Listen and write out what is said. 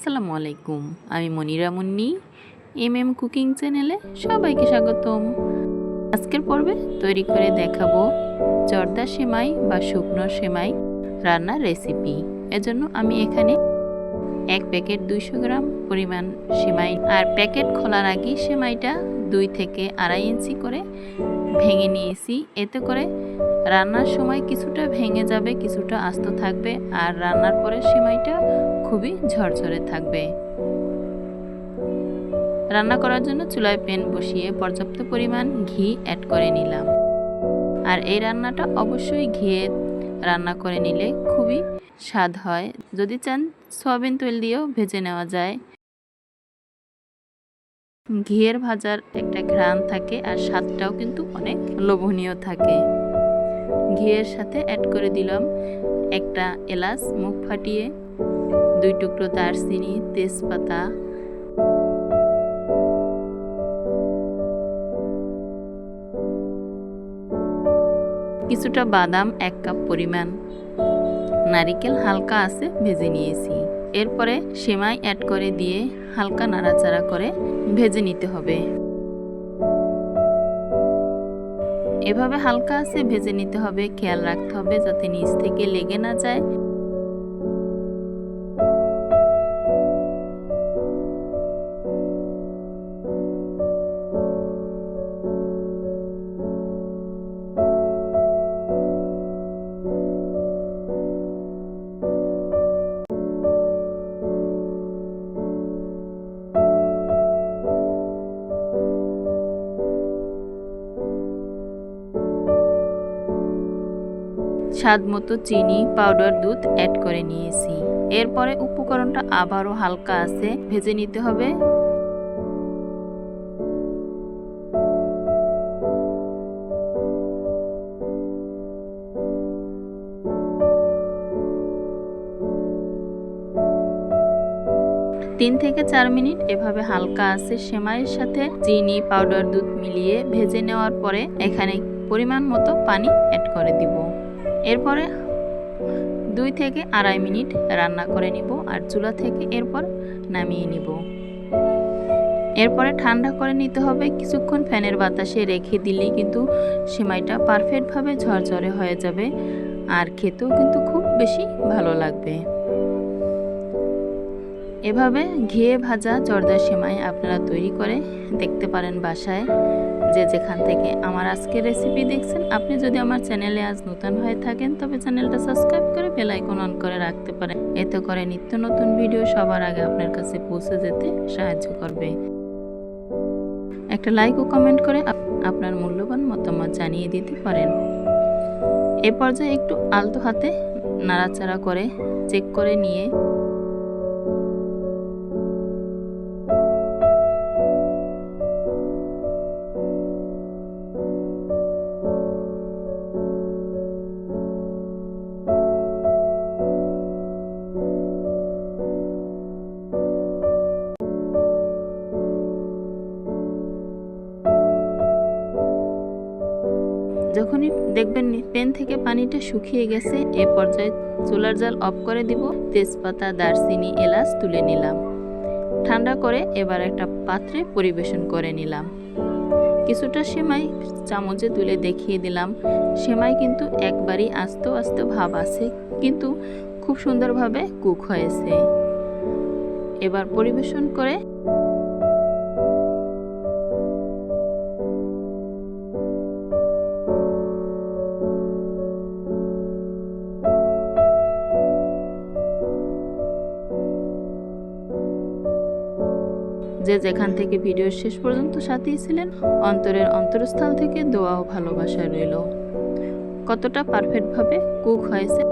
আসসালামু আলাইকুম। আমি Monira Munni M M cooking চ্যানেলে সবাইকে স্বাগতম। আজকের পর্বে তৈরি করে দেখাবো জর্দা সেমাই বা শুকনো সেমাই রান্নার রেসিপি। এজন্য আমি এখানে এক প্যাকেট দুইশো গ্রাম পরিমাণ সেমাই, আর প্যাকেট খোলার আগে সেমাইটা দুই থেকে আড়াই ইঞ্চি করে ভেঙে নিয়েছি। এতে করে রান্নার সময় কিছুটা ভেঙে যাবে, কিছুটা আস্ত থাকবে, আর রান্নার পরে সেমাইটা খুবই ঝরঝরে থাকবে। রান্না করার জন্য চুলায় প্যান বসিয়ে পর্যাপ্ত পরিমাণ ঘি অ্যাড করে নিলাম। আর এই রান্নাটা অবশ্যই ঘিয়ে রান্না করে নিলে খুবই স্বাদ হয়। যদি চান, সয়াবিন তেল দিয়েও ভেজে নেওয়া যায়। ঘিয়ের ভাজার একটা ঘ্রাণ থাকে আর স্বাদটাও কিন্তু অনেক লোভনীয় থাকে। ঘিয়ের সাথে অ্যাড করে দিলাম একটা এলাচ, মুখ ফাটিয়ে দুই টুকরো দারচিনি, তেজপাতা। কিছুটা বাদাম, এক কাপ পরিমাণ। নারিকেল হালকা আছে, ভেজে নিয়েছি। এরপরে সেমাই অ্যাড করে দিয়ে হালকা নাড়াচাড়া করে ভেজে নিতে হবে। এভাবে হালকা আছে, ভেজে নিতে হবে। খেয়াল রাখতে হবে যাতে নিচ থেকে লেগে না যায়। স্বাদ মতো চিনি পাউডার দুধ অ্যাড করে নিয়েছি। এরপরে উপকরণটা আবারও হালকা আছে, ভেজে নিতে হবে। তিন থেকে চার মিনিট এভাবে হালকা আছে সেমাইয়ের সাথে চিনি পাউডার দুধ মিলিয়ে ভেজে নেওয়ার পরে এখানে পরিমাণ মতো পানি অ্যাড করে দিব। এরপরে দুই থেকে আড়াই মিনিট রান্না করে নিব আর চুলা থেকে এরপর নামিয়ে নিব। এরপরে ঠান্ডা করে নিতে হবে, কিছুক্ষণ ফ্যানের বাতাসে রেখে দিলেই কিন্তু সেমাইটা পারফেক্টভাবে ঝরঝরে হয়ে যাবে আর খেতেও কিন্তু খুব বেশি ভালো লাগবে। এভাবে ঘিয়ে ভাজা জর্দা সেমাই আপনারা তৈরি করে দেখতে পারেন বাসায়। যে যেখান থেকে আমার আজকের রেসিপি দেখছেন, আপনি যদি আমার চ্যানেলে আজ নতুন হয়ে থাকেন, তবে চ্যানেলটা সাবস্ক্রাইব করে বেল আইকন অন করে রাখতে পারেন। এতে করে নিত্য নতুন ভিডিও সবার আগে আপনার কাছে পৌঁছে যেতে সাহায্য করবে। একটা লাইক ও কমেন্ট করে আপনার মূল্যবান মতামত জানিয়ে দিতে পারেন। এ পর্যায়ে একটু আলতো হাতে নাড়াচাড়া করে চেক করে নিয়ে যখনই দেখবেন পেন থেকে পানিটা শুকিয়ে গেছে, এ পর্যায়ে চুলার জাল অফ করে দিব, তেজপাতা, দারচিনি, এলাচ তুলে নিলাম। ঠান্ডা করে এবার একটা পাত্রে পরিবেশন করে নিলাম। কিছুটা সেমাই চামচে তুলে দেখিয়ে দিলাম। সেমাই কিন্তু একবারই আস্তে আস্তে ভাব আছে, কিন্তু খুব সুন্দরভাবে কুক হয়েছে। এবার পরিবেশন করে যে যেখান থেকে ভিডিওর শেষ পর্যন্ত সাথেই ছিলেন, অন্তরের অন্তরস্থল থেকে দোয়া ও ভালোবাসা রইল। কতটা পারফেক্টভাবে কুক হয়েছে।